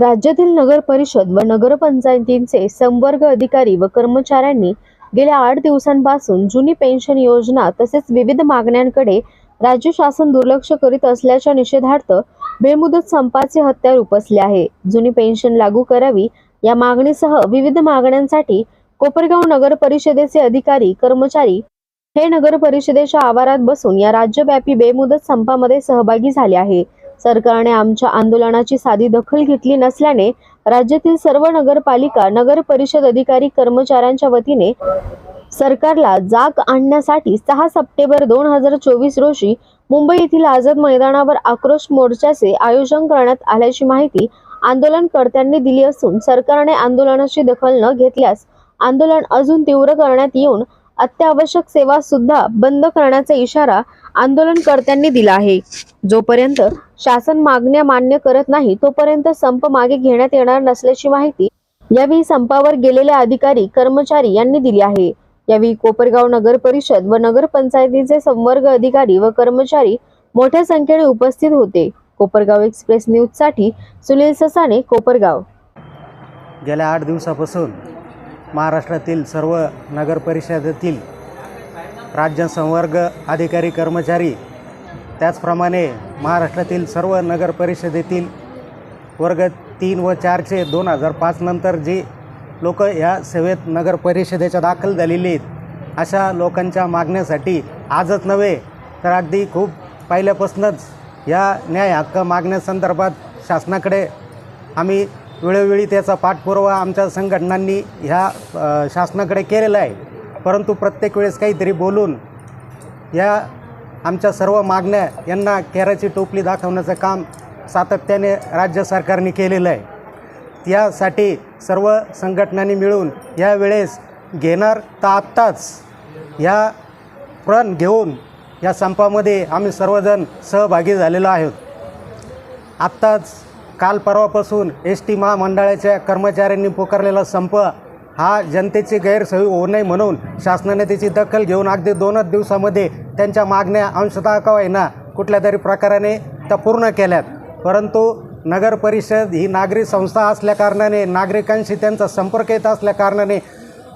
राज्यातील नगर परिषद व नगरपंचायतींचे संवर्ग अधिकारी व कर्मचाऱ्यांनी गेल्या आठ दिवसांपासून जुनी पेन्शन योजना तसेच विविध मागण्यांकडे राज्य शासन दुर्लक्ष करीत असल्याच्या निषेधार्थ बेमुदत संपाचे हत्यार उपसले आहे. जुनी पेन्शन लागू करावी या मागणीसह विविध मागण्यांसाठी कोपरगाव नगर परिषदेचे अधिकारी कर्मचारी हे नगर परिषदेच्या आवारात बसून या राज्यव्यापी बेमुदत संपामध्ये सहभागी झाले आहे. सरकारने आमच्या आंदोलनाची साधी दखल घेतली नसल्याने राज्यातील सर्व नगरपालिका नगर परिषद अधिकारी कर्मचाऱ्यांच्या वतीने सरकारला जाग आणण्यासाठी सहा सप्टेंबर दोन हजार चोवीस रोजी मुंबई येथील आझाद मैदानावर आक्रोश मोर्चाचे आयोजन करण्यात आल्याची माहिती आंदोलनकर्त्यांनी दिली असून सरकारने आंदोलनाची दखल न घेतल्यास आंदोलन अजून तीव्र करण्यात येऊन अत्यावश्यक सेवा सुद्धा बंद करण्याचा इशारा आंदोलनकर्त्यांनी दिला आहे. जोपर्यंत शासन मागण्या मान्य करत नाही तोपर्यंत संप मागे घेण्यात येणार नसल्याची माहिती यावेळी संपावर गेलेले अधिकारी कर्मचारी यांनी दिली आहे. यावेळी कोपरगाव नगर परिषद व नगरपंचायतीचे संवर्ग अधिकारी व कर्मचारी मोठ्या संख्येने उपस्थित होते. कोपरगाव एक्सप्रेस न्यूजसाठी सुनील ससाने कोपरगाव. गेल्या आठ दिवसापासून महाराष्ट्रातील सर्व नगर परिषदेतील राज्य संवर्ग अधिकारी कर्मचारी त्याचप्रमाणे महाराष्ट्रातील सर्व नगर परिषदेतील वर्ग तीन व चारचे दोन हजार पाचनंतर जी लोक या सेवेत नगर परिषदेच्या दाखल झालेली आहेत अशा लोकांच्या मागण्यासाठी आजच नव्हे तर अगदी खूप पहिल्यापासूनच या न्याय हक्क मागण्यासंदर्भात शासनाकडे आम्ही वेळोवेळी त्याचा पाठपुरावा आमच्या संघटनांनी ह्या शासनाकडे केलेला आहे. परंतु प्रत्येक वेळेस काहीतरी बोलून या आमच्या सर्व मागण्या यांना केराची टोपली दाखवण्याचं काम सातत्याने राज्य सरकारने केलेलं आहे. त्यासाठी सर्व संघटनांनी मिळून यावेळेस घेणार तर आत्ताच ह्या प्रण घेऊन या संपामध्ये आम्ही सर्वजण सहभागी झालेलो आहोत. आत्ताच काल परवापासून एस टी महामंडळाच्या कर्मचाऱ्यांनी पुकारलेला संप हा जनतेची गैरसोय होऊ नये म्हणून शासनाने त्याची दखल घेऊन अगदी दोनच दिवसामध्ये त्यांच्या मागण्या अंशतः का होईना कुठल्या तरी प्रकाराने त्या पूर्ण केल्यात. परंतु नगर परिषद ही नागरी संस्था असल्याकारणाने नागरिकांशी त्यांचा संपर्क येत असल्याकारणाने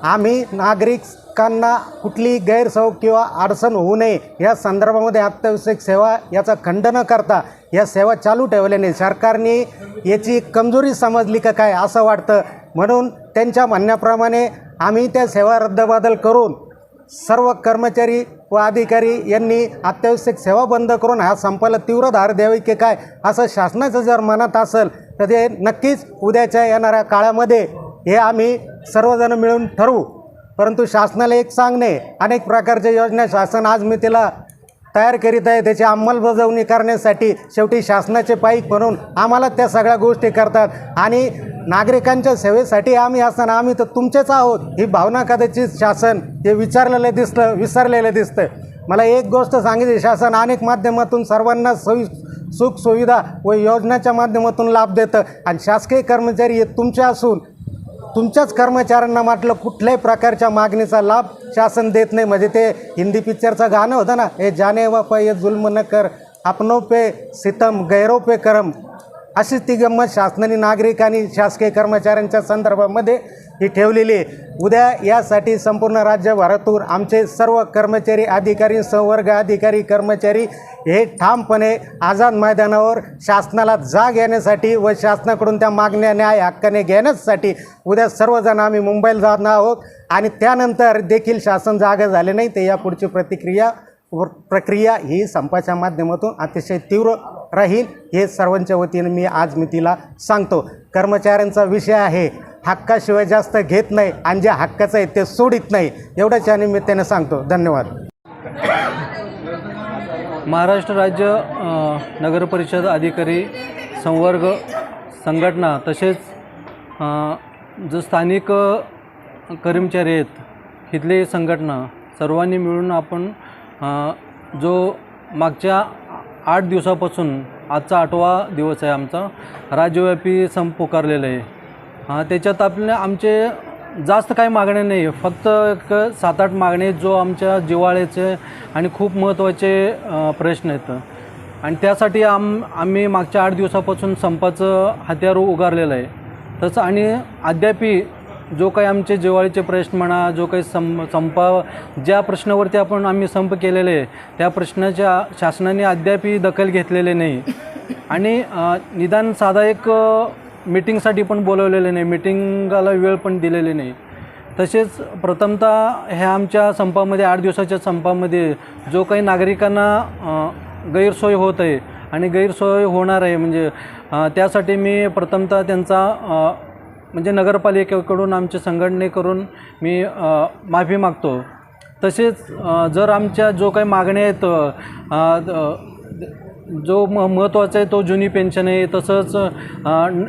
आम्ही नागरिक नागरिकांना कुठली गैरसोय किंवा अडचण होऊ नये या संदर्भामध्ये अत्यावश्यक सेवा याचा खंड न करता या सेवा चालू ठेवल्याने सरकारने याची कमजोरी समजली का काय असं वाटतं? म्हणून त्यांच्या म्हणण्याप्रमाणे आम्ही त्या सेवा रद्दबादल करून सर्व कर्मचारी व अधिकारी यांनी अत्यावश्यक सेवा बंद करून हा संपाला तीव्र धार द्यावी की काय असं शासनाचं जर मनात असेल तर ते नक्कीच उद्याच्या येणाऱ्या काळामध्ये हे आम्ही सर्वजण मिळून ठरवू. परंतु शासनाला एक सांगणे अनेक प्रकारच्या योजना शासन आज मी तिला तयार करीत आहे त्याची अंमलबजावणी करण्यासाठी शेवटी शासनाचे पाईक म्हणून आम्हाला त्या सगळ्या गोष्टी करतात. आणि नागरिकांच्या सेवेसाठी आम्ही असताना आम्ही तर तुमचेच आहोत ही भावना कदाचित शासन हे विचारलेलं दिसतं विसरलेलं दिसतं. मला एक गोष्ट सांगितली शासन अनेक माध्यमातून सर्वांना सोयी सुखसुविधा व योजनाच्या माध्यमातून लाभ देतं. आणि शासकीय कर्मचारी हे तुमचे असून तुमच्याच कर्मचाऱ्यांना म्हटलं कुठल्याही प्रकारच्या मागणीचा लाभ शासन देत नाही. म्हणजे ते हिंदी पिक्चरचं गाणं होतं ना हे जाने व ये जुल्म न कर अपनों पे सितम गैरो पे करम. अशीच ती गंमत शासनाने नागरिक आणि शासकीय कर्मचाऱ्यांच्या संदर्भामध्ये ही ठेवलेली आहे. उद्या यासाठी संपूर्ण राज्यभरातून आमचे सर्व कर्मचारी अधिकारी संवर्ग अधिकारी कर्मचारी हे ठामपणे आझाद मैदानावर शासनाला जाग येण्यासाठी व शासनाकडून त्या मागण्या न्याय हक्काने घेण्यासाठी उद्या सर्वजण आम्ही मुंबईला जाणार आहोत. आणि त्यानंतर देखील शासन जागा झाले नाही ते यापुढची प्रतिक्रिया प्रक्रिया ही संपाच्या माध्यमातून अतिशय तीव्र राहील हे सर्वांच्या वतीने मी आज मी तिला सांगतो. कर्मचाऱ्यांचा विषय आहे हक्काशिवाय जास्त घेत नाही आणि जे हक्काचं आहे ते सोडित नाही एवढ्याच्या निमित्ताने सांगतो. धन्यवाद. महाराष्ट्र राज्य नगरपरिषद अधिकारी संवर्ग संघटना तसेच जो स्थानिक कर्मचारी आहेत तिथली संघटना सर्वांनी मिळून आपण जो मागच्या आठ दिवसापासून आजचा आठवा दिवस आहे आमचा राज्यव्यापी संप पुकारलेला आहे. त्याच्यात आपल्या आमचे जास्त काही मागण्या नाही फक्त एक सात आठ मागणे आहेत जो आमच्या जिव्हाळ्याचे आणि खूप महत्त्वाचे प्रश्न आहेत. आणि त्यासाठी आम आम्ही मागच्या आठ दिवसापासून संपाचं हत्यार उगारलेलं आहे. तसं आणि अद्यापी जो काही आमचे जिव्हाळीचे प्रश्न म्हणा जो काही सं संपा ज्या प्रश्नावरती आपण आम्ही संप केलेले आहे त्या प्रश्नाच्या शासनाने अद्यापही दखल घेतलेली नाही. आणि निदान साधा एक मिटिंगसाठी मीटिंगसाठी पण बोलवलेले नाही मीटिंगाला वेळ पण दिलेली नाही. तसेच प्रथमतः ह्या आमच्या संपामध्ये आठ दिवसाच्या संपामध्ये जो काही नागरिकांना गैरसोय होत आहे आणि गैरसोय होणार आहे म्हणजे त्यासाठी मी प्रथमतः त्यांचा म्हणजे नगरपालिकेकडून आमच्या संघटनेकडून मी माफी मागतो. तसेच जर आमच्या जो काही मागण्या आहेत जो म महत्त्वाचा आहे तो जुनी पेन्शन आहे. तसंच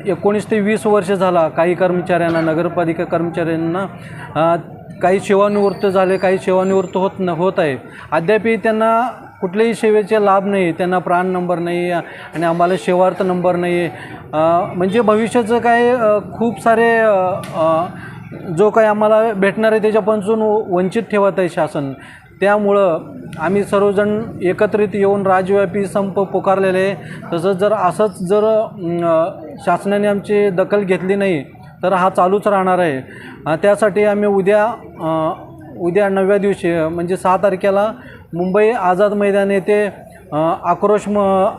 एकोणीस ते वीस वर्ष झाला काही कर्मचाऱ्यांना नगरपालिका कर्मचाऱ्यांना काही सेवानिवृत्त झाले काही सेवानिवृत्त होत न होत आहे. अद्यापही त्यांना कुठल्याही सेवेचे लाभ नाही त्यांना प्राण नंबर नाही आणि आम्हाला सेवार्थ नंबर नाही. म्हणजे भविष्याचं काय खूप सारे जो काही आम्हाला भेटणार आहे त्याच्यापासून वंचित ठेवत आहे शासन. त्यामुळं आम्ही सर्वजण एकत्रित येऊन राज्यव्यापी संप पुकारलेले आहे. तसंच जर असंच जर शासनाने आमची दखल घेतली नाही तर हा चालूच राहणार आहे. त्यासाठी आम्ही उद्या उद्या नवव्या दिवशी म्हणजे सहा तारखेला मुंबई आझाद मैदान येथे आक्रोश म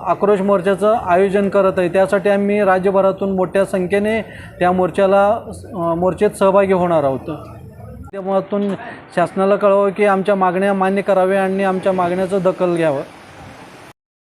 आक्रोश मोर्चाचं आयोजन करत आहे. त्यासाठी आम्ही राज्यभरातून मोठ्या संख्येने त्या मोर्चाला मोर्चेत सहभागी होणार आहोत. माध्यमातून शासनाला कळवावं की आमच्या मागण्या मान्य कराव्या आणि आमच्या मागण्याचं दखल घ्यावं.